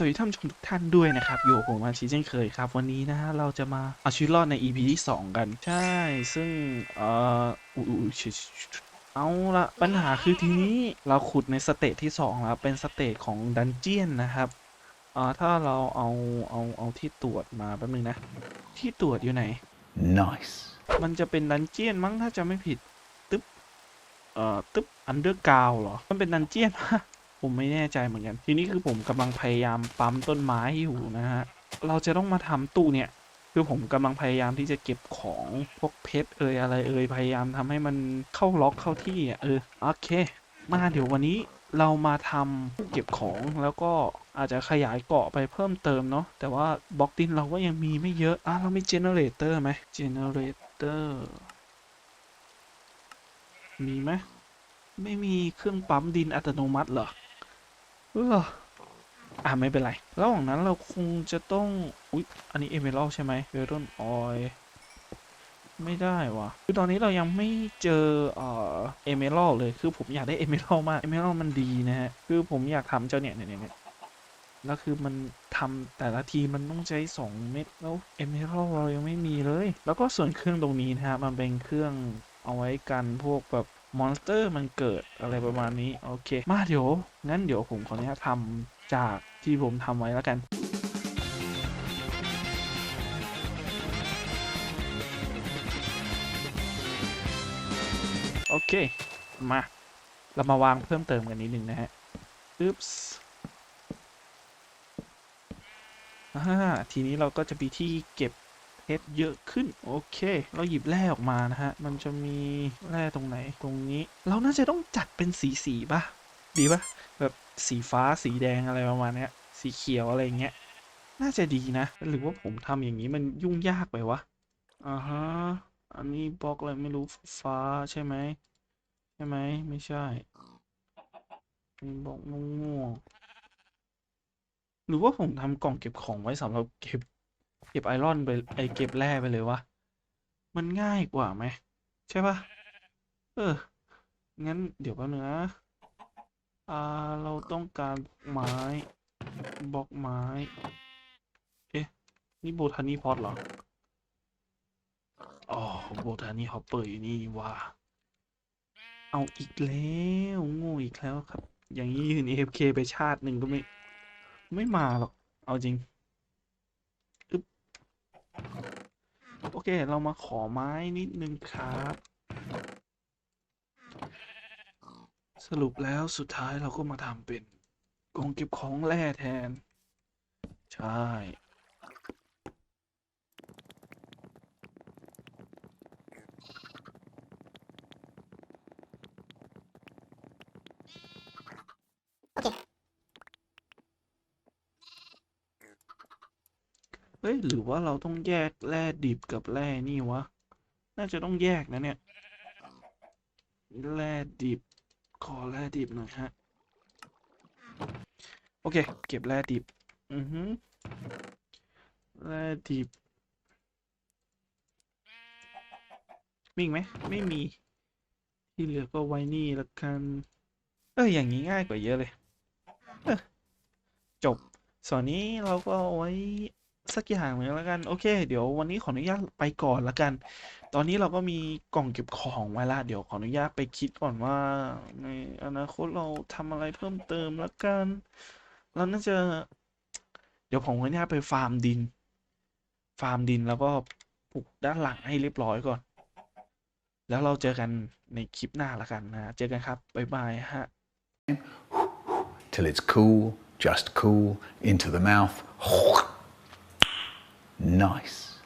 วัสดีท่านผู้ชมทุกท่านด้วยนะครับอยู่กับผมอาชีเช่นเคยครับ วันนี้นะฮะเราจะมาเอาชีวิตรอดใน EP ที่ 2 กัน ใช่ ซึ่ง เอ่ออุ๊ยอุ๊ยชิชิเอาละปัญหาคือทีนี้เราขุดในสเตจที่2แล้วเป็นสเตจของดันเจียนนะครับเอ่อถ้าเราเอาเอาเอาที่ตรวจมาแป๊บนึงนะ ที่ตรวจอยู่ไหน Nice. มันจะเป็นดันเจียนมั้งถ้าจะไม่ผิดตึ๊บเอ่อตึ๊บอันเดอร์กาวเหรอ มันเป็นดันเจียน ผมไม่แน่ใจเหมือนกัน ทีนี้คือผมกำลังพยายามปั๊มต้นไม้อยู่นะฮะ เราจะต้องมาทำตู้เนี่ย คือผมกำลังพยายามที่จะเก็บของพวกเพชรเอ่ยอะไรเอ่ยพยายามทำให้มันเข้าล็อกเข้าที่อะเออโอเค มาเดี๋ยววันนี้เรามาทำเก็บของแล้วก็อาจจะขยายเกาะไปเพิ่มเติมเนาะแต่ว่าบล็อกดินเราก็ยังมีไม่เยอะอะเรามีเจเนเรเตอร์ไหมเจเนเรเตอร์มีไหมไม่มีเครื่องปั๊มดินอัตโนมัติเหรอ เอออะไม่เป็นไรระหว่างนั้นเราคงจะต้องอุ๊ยอันนี้เอเมอรัลใช่ไหมเวรอนออยไม่ได้วะคือตอนนี้เรายังไม่เจอเอ่อเอเมอรัลเลยคือผมอยากได้เอเมอรัลมากเอเมอรัลมันดีนะฮะคือผมอยากทำเจ้าเนี่ยเนี่ยเนี่ยแล้วคือมันทำแต่ละทีมันต้องใช้สองเม็ดแล้วเอเมอรัลเรายังไม่มีเลย แล้วก็ส่วนเครื่องตรงนี้นะฮะมันเป็นเครื่องเอาไว้กันพวกแบบ มอนสเตอร์มันเกิดอะไรประมาณนี้ โอเค มาเดี๋ยว งั้นเดี๋ยวผมขออนุญาตทำจากที่ผมทำไว้แล้วกันโอเค มา เรามาวางเพิ่มเติมกันนิดนึงนะฮะอึ๊บส์อ่าทีนี้เราก็จะมีที่เก็บ ชรเยอะขึ้น โอเค เราหยิบแร่ออกมานะฮะ มันจะมีแร่ตรงไหนตรงนี้ เราน่าจะต้องจัดเป็นสีสีป่ะ ดีป่ะ แบบสีฟ้าสีแดงอะไรประมาณนี้สีเขียวอะไรเงี้ย น่าจะดีนะ หรือว่าผมทำอย่างนี้มันยุ่งยากไปวะอ่าฮะ อันนี้บล็อกอะไรไม่รู้ฟ้าใช่ไหมใช่ไหมไม่ใช่เป็นบล็อกม่วงหรือว่าผมทำกล่องเก็บของไว้สำหรับเก็บ เก็บไอรอนไปไอเก็บแร่ไปเลยวะ มันง่ายกว่าไหม ใช่ปะเออ งั้นเดี๋ยวแป๊บนึงนะ อ่า เราต้องการไม้บล็อกไม้ เอ๊ะ นี่โบทานีพอตเหรอ อ๋อ โบทานีฮอปเปอร์อยู่นี่ว่า เอาอีกแล้วโง่อีกแล้วครับ อย่างนี้ยืน AFK ไปชาติหนึ่งก็ไม่ ไม่มาหรอก เอาจริง โอเค เรามาขอไม้นิดนึงครับ สรุปแล้วสุดท้ายเราก็มาทำเป็นกองเก็บของแร่แทน ใช่ เฮ้ยหรือว่าเราต้องแยกแร่ดิบกับแร่นี่วะ น่าจะต้องแยกนะเนี่ย แร่ดิบ ขอแร่ดิบหน่อยฮะ โอเค เก็บแร่ดิบ อือฮึแร่ดิบมีไหมไม่มี ที่เหลือก็ไว้นี่ละกัน เอออย่างนี้ง่ายกว่าเยอะเลยเจบส่วนนี้เราก็เอาไว้ สักอย่างหนึ่งแล้วกันโอเค เดี๋ยววันนี้ขออนุญาตไปก่อนละกัน ตอนนี้เราก็มีกล่องเก็บของไว้ละเดี๋ยวขออนุญาตไปคิดก่อนว่า ในอนาคตเราทำอะไรเพิ่มเติมละกันเราน่าจะ เดี๋ยวผมขออนุญาตไปฟาร์มดิน ฟาร์มดินแล้วก็ปลูกด้านหลังให้เรียบร้อยก่อน แล้วเราเจอกันในคลิปหน้าละกันนะเจอกันครับบ๊ายบายฮะ Till it's cool, just cool, into the mouth. nice.